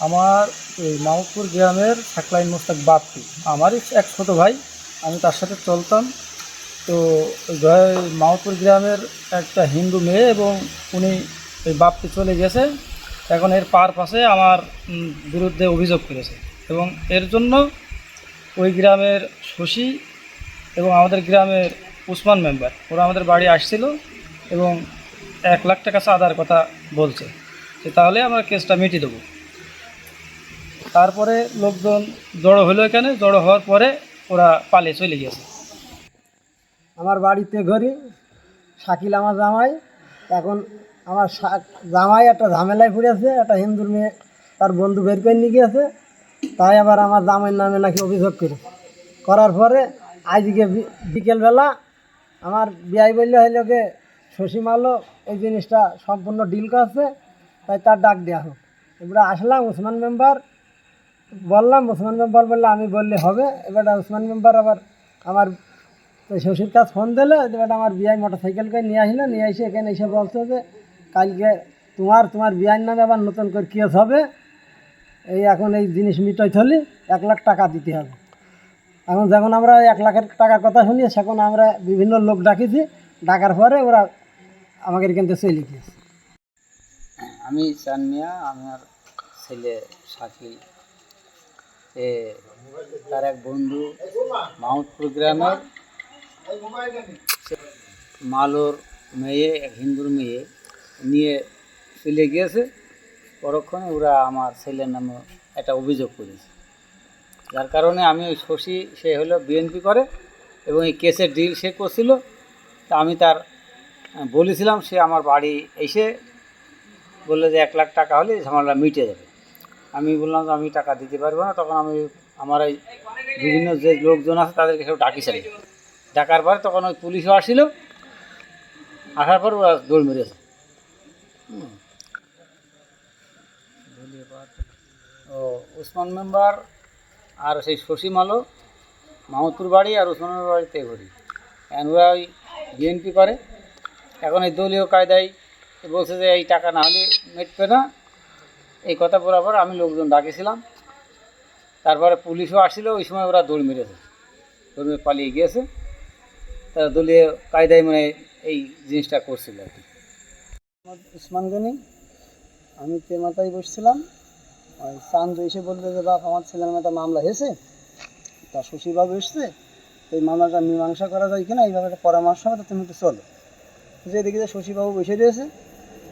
আমার এই মাহমুদপুর গ্রামের সাকলাইন মোস্তাক বাপ্পি আমারই এক ছোটো ভাই, আমি তার সাথে চলতাম। তো ঘরে- গ্রামের একটা হিন্দু মেয়ে এবং উনি ওই বাপটি চলে গেছে। এখন এর পার পাশে আমার বিরুদ্ধে অভিযোগ করেছে এবং এর জন্য ওই গ্রামের শশী এবং আমাদের গ্রামের উসমান মেম্বার, ওরা আমাদের বাড়ি আসছিল এবং এক লাখ টাকা চাঁদার কথা বলছে। তাহলে আমরা কেসটা মিটিয়ে দেবো। তারপরে লোকজন জড়ো হলো এখানে, জড়ো হওয়ার পরে ওরা পালিয়ে চলে গেছে। আমার বাড়িতে ঘরে শাকিল আমার জামাই। এখন আমার জামাই একটা ঝামেলায় পড়েছে, একটা হিন্দুর মেয়ে তার বন্ধু বের করে নিয়ে গিয়েছে তাই আবার আমার জামাইয়ের নামে নাকি অভিযোগ করে। করার পরে আজকে বিকেলবেলা আমার বিয়াই বললে হইল যে শশী মালো এই জিনিসটা সম্পূর্ণ ডিল করছে, তাই তার ডাক দেওয়া হোক। এবারে আসলাম উসমান মেম্বার বললাম উসমান মেম্বার বললে, আমি বললে হবে। এবার উসমান মেম্বার আবার আমার শ্বশুর কাজ ফোন দিলে এবার আমার বিয়াই মোটর সাইকেলকে নিয়ে আসলো, নিয়ে এসে এখানে এসে বলছে যে, কালকে তোমার তোমার বিয়ার নামে আবার নতুন করে কেস হবে। এই এখন এই জিনিস মিটাই থলি, এক লাখ টাকা দিতে হবে। এখন যখন আমরা এক লাখের টাকার কথা শুনি, সেখন আমরা বিভিন্ন লোক ডাকিছি। ডাকার পরে ওরা আমাকে এখান থেকে চলে গিয়েছে। আমি চান মিয়া আমার ছেলে শাকিল তার এক বন্ধু মাহমুদপুর গ্রামের। মালোর মেয়ে, এক হিন্দুর মেয়ে, নিয়ে চলে গিয়েছে। পরক্ষণে ওরা আমার ছেলের নামে একটা অভিযোগ করেছে। যার কারণে আমি ওই শশী, সে হলো বিএনপি করে এবং এই কেসের ডিল সে করছিল। তা আমি তার, বলেছিলাম, সে আমার বাড়ি এসে বলল যে এক লাখ টাকা হলে ঝামেলা মিটে যাবে। আমি বললাম যে আমি টাকা দিতে পারব না। তখন আমি আমার এই বিভিন্ন যে লোকজন আছে, তাদেরকে সব ডাকিছিলাম। ডাকার পরে তখন ওই পুলিশও আসছিল আসার পর ওরা দৌড় মেরেছে। ও উসমান মেম্বার আর সেই শশী মালো মাহমুদপুর বাড়ি আর উসমান মেম্বার বাড়িতে ঘুরি। এখন ওরা ওই বিএনপি করে। এখন এই দলীয় কায়দায় বলছে যে এই টাকা না হলে মিটবে না। এই কথা বলার পর আমি লোকজন ডাকেছিলাম। তারপরে পুলিশও আসছিল, ওই সময় ওরা দৌড় মেরেছে। দৌড় মেরে পালিয়ে গিয়েছে। তারা দলীয় কায়দায় মানে এই জিনিসটা করছিল আর কি। উসমান গনি, আমি তে মাথায় বসছিলাম। চান্দ এসে বলল যে, বাপ, আমার ছেলের মেয়েটা মামলা হয়েছে। তা শশীবাবু এসছে। এই মামলাটা মীমাংসা করা যায় কিনা? এইভাবে একটা পরামর্শ হবে তুমি একটু চলো। যে দেখি যে শশীবাবু বসে রয়েছে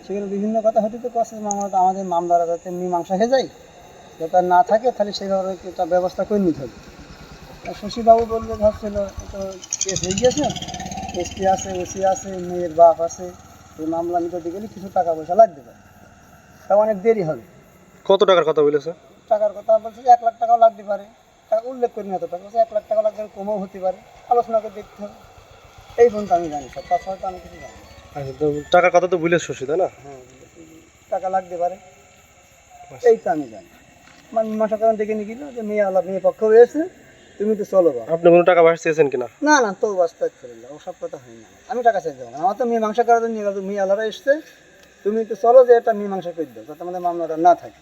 সেখানে বিভিন্ন কথা হতে তো কষ্ট মামলাটা আমাদের মামলাটা যাতে মীমাংসা হয়ে যায় যাতে না থাকে তাহলে সেইভাবে একটা ব্যবস্থা করে নিতে হবে। আর শশীবাবু বললে ভাবছিল তো কেস হয়ে গেছে এসপি আছে ওসি আছে মেয়ের বাপ আছে এই মামলা নিতে গেলে কিছু টাকা পয়সা লাগতে পারে তা অনেক দেরি হবে। কত টাকার কথা বলেছে? টাকার কথা বলছে যে এক লাখ টাকাও লাগতে পারে। টাকা উল্লেখ করি না তো টাকা বলছে এক লাখ টাকা লাগতে কমও হতে পারে। আলোচনা করে দেখতে হবে। এই পর্যন্ত আমি জানি স্যার তাছাড়া তো আমি কিছু জানি। আচ্ছা তো টাকার কথা তো ভুলে শশী তাই না? হ্যাঁ টাকা লাগতে পারে। এই তো আমি জানি। মানে মশা কারণ দেখে নিয়ে গেল যে মেয়ে আলাপ মেয়ে পক্ষ হয়েছে তুমি তো চলো বা আপনি কোনো টাকা বাস চেয়েছেন কিনা? না না তো বাস্তব করে না ওসব কথা হয় না। আমি টাকা চাই দেবো আমার তো মেয়ে মাংস করার জন্য মেয়ে আলাদা এসছে। তুমি তো চলো যে এটা মাংস করে দাও যাতে আমাদের মামলাটা না থাকে।